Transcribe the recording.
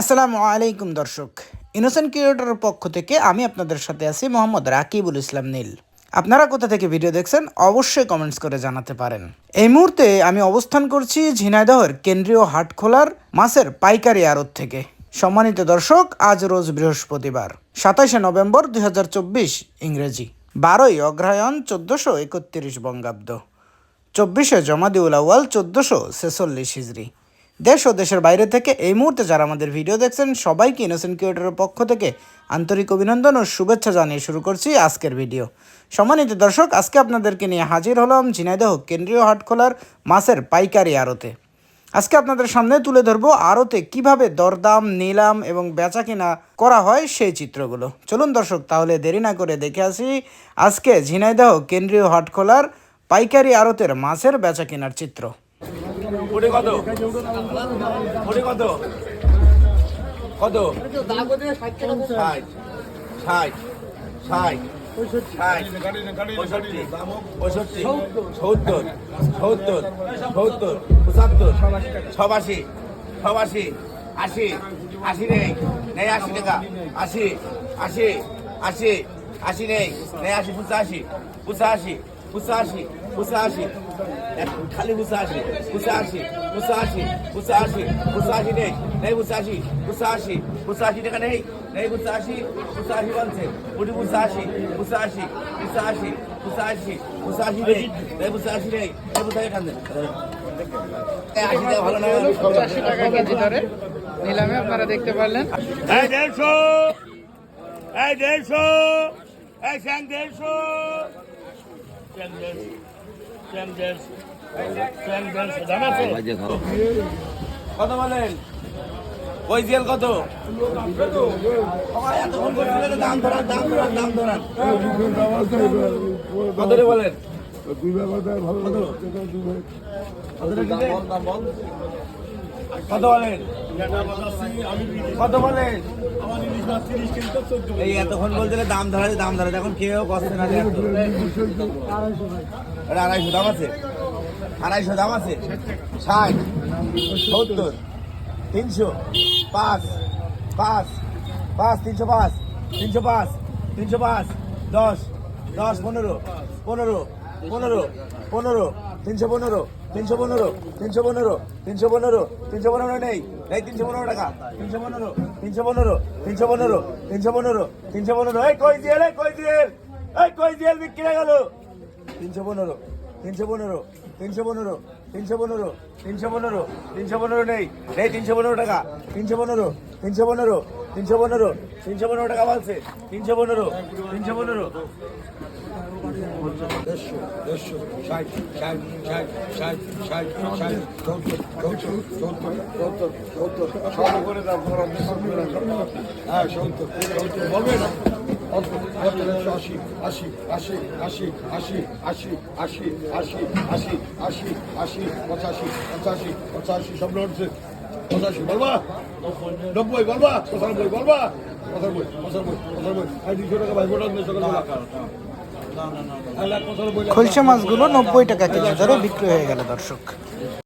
আসসালামু আলাইকুম দর্শক। ইনোসেন্ট ক্রিয়েটরের পক্ষ থেকে আমি আপনাদের সাথে আছি মোহাম্মদ রাকিবুল ইসলাম নীল। আপনারা কোথা থেকে ভিডিও দেখছেন অবশ্যই কমেন্টস করে জানাতে পারেন। এই মুহূর্তে আমি অবস্থান করছি ঝিনাইদহের কেন্দ্রীয় হাট খোলার মাছের পাইকারি আড়ত থেকে। সম্মানিত দর্শক, আজ রোজ বৃহস্পতিবার, সাতাশে নভেম্বর দুই হাজার চব্বিশ ইংরেজি, বারোই অগ্রহায়ণ চোদ্দশো একত্রিশ বঙ্গাব্দ, চব্বিশে জমাদিউল আউয়াল চোদ্দশো ছেচল্লিশ হিজড়ি দেশ ও দেশের বাইরে থেকে এই মুহূর্তে যারা আমাদের ভিডিও দেখছেন, সবাইকে ইনোসেন্ট ক্রিয়েটরের পক্ষ থেকে আন্তরিক অভিনন্দন ও শুভেচ্ছা জানিয়ে শুরু করছি আজকের ভিডিও। সম্মানিত দর্শক, আজকে আপনাদেরকে নিয়ে হাজির হলাম ঝিনাইদহ কেন্দ্রীয় হাটখোলার মাছের পাইকারি আড়তে। আজকে আপনাদের সামনে তুলে ধরবো আরতে কীভাবে দরদাম নিলাম এবং বেচা কিনা করা হয় সেই চিত্রগুলো। চলুন দর্শক তাহলে দেরি না করে দেখে আসি আজকে ঝিনাইদহ কেন্দ্রীয় হাটখোলার পাইকারি আড়তের মাছের বেচা কেনার চিত্র কত? কত? পঁয়ষট্টি সত্তর সত্তর সত্তর পঁচাত্তর ছবাশি ছবাশি আশি আশি নেই নেই আশি টাকা আশি আশি আশি আশি নেই নেই আশি পঁচাশি পঁচাশি পঁচাশি পঁচাশি এক- খালি পঁচাশি পঁচাশি পঁচাশি পঁচাশি পঁচাশি নেই নেই পঁচাশি পঁচাশি পঁচাশি টাকা নেই নেই পঁচাশি পঁচাশি বলছে উঠি পঁচাশি পঁচাশি পঁচাশি পঁচাশি পঁচাশি নেই নেই পঁচাশি নেই নেই পঁচাশি টাকা পঁচাশি টাকা কেজি দরে নিলামে আপনারা দেখতে পারলেন। এই দেড়শো এই দেড়শো এই শ্যাং দেড়শো কত বলেন? ওই জেল কত দাম ধরান দাম ধরান দাম ধরান কত? বলেন কত বলেন? কত এই এতক্ষণ বলতে দাম ধরা দাম ধরা এখন কেউ বসছে না আড়াইশো দাম আছে। আড়াইশো দাম আছে। ষাট, সত্তর, তিনশো, পাঁচ পাঁচ পাঁচ, তিনশো পাঁচ তিনশো পাঁচ তিনশো পাঁচ, দশ দশ, পনেরো পনেরো পনেরো পনেরো তিনশো পনেরো তিনশো পনেরো তিনশো পনেরো তিনশো পনেরো তিনশো পনেরো নেই এই তিনশো পনেরো টাকা তিনশো পনেরো তিনশো পনেরো তিনশো পনেরো তিনশো পনেরো তিনশো পনেরো এই কই দিয়ে এই কই দিয়ে এই কই দিয়ে বিক্রি হয়ে গেল তিনশো পনেরো তিনশো পনেরো তিনশো পনেরো তিনশো পনেরো তিনশো পনেরো তিনশো পনেরো নেই নেই তিনশো পনেরো টাকা তিনশো পনেরো তিনশো পনেরো তিনশো পনেরো তিনশো পনেরো টাকা বলছে তিনশো পনেরো তিনশো পনেরো দেড়শো দেড়শো ষাট ষাট ষাট ষাট ষাট ষাট সত্তর সত্তর সত্তর সত্তর সত্তর সব করে দাম হ্যাঁ সত্তর সত্তর বলবে না আশি আশি আশি আশি আশি আশি আশি আশি আশি আশি আশি পঁচাশি পঁচাশি পঁচাশি সব নড়ছে পঁচাশি বলবা নব্বই বলবা পঁচানব্বই বলবা খলসা মাছগুলো নব্বই টাকা কেজি ধরে বিক্রি হয়ে গেল দর্শক